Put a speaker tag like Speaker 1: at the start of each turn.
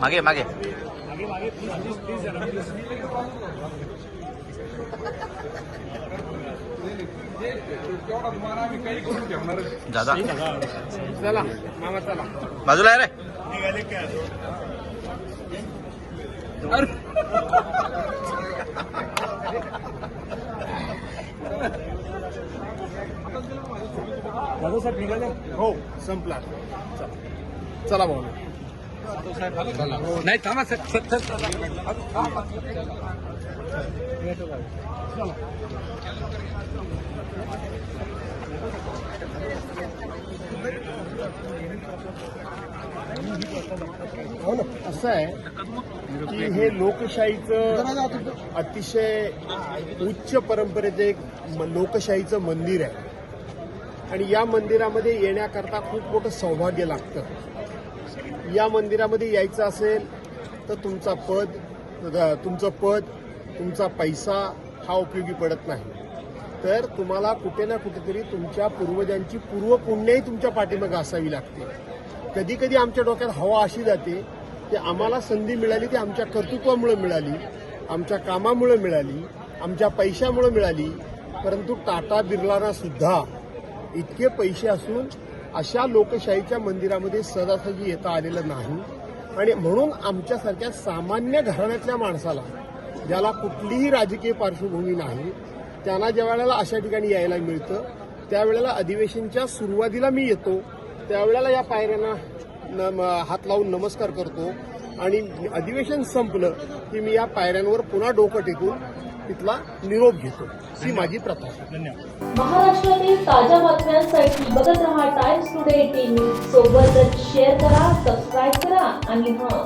Speaker 1: मागे मागे. दादा.
Speaker 2: चला मामा चला.
Speaker 1: बाजूला आहे रे.
Speaker 2: दादा साहेब निघाले? हो संपला. चला. चला भाऊ. नाही थांबा सर सर सर. हो ना. असं आहे की हे लोकशाहीचं अतिशय उच्च परंपरेचं एक लोकशाहीचं मंदिर आहे. आणि या मंदिरामध्ये येण्याकरता खूप मोठं सौभाग्य लागतं. या मंदिरामध्ये यायचं असेल तर तुमचा पद तुमचं पद तुमचा पैसा हा उपयोगी पडत नाही. तर तुम्हाला कुठे ना कुठेतरी तुमच्या पूर्वजांची पूर्वपुण्याही तुमच्या पाठीमागे असावी लागते. कधी कधी आमच्या डोक्यात हवा अशी जाते की आम्हाला संधी मिळाली ती आमच्या कर्तृत्वामुळे मिळाली आमच्या कामामुळे मिळाली आमच्या पैशामुळे मिळाली. परंतु टाटा बिर्लाना सुद्धा इतके पैसे असून अशा लोकशाहीच्या मंदिरामध्ये सहजासहजी येता आलेलं नाही. आणि म्हणून आमच्यासारख्या सामान्य घराण्यातल्या माणसाला ज्याला कुठलीही राजकीय पार्श्वभूमी नाही त्यांना ज्या वेळेला अशा ठिकाणी यायला मिळतं त्यावेळेला अधिवेशनच्या सुरुवातीला मी येतो. त्यावेळेला या पायऱ्यांना हात लावून नमस्कार करतो. आणि अधिवेशन संपलं की मी या पायऱ्यांवर पुन्हा डोकं टेकून तिथला निरोप घेतो. ही माझी प्रथा.
Speaker 3: महाराष्ट्रातील ताज्या बातम्यांसाठी बघत रहा टाइम्स टुडे टीव्ही सोबतच शेअर करा सबस्क्राईब करा आणि हां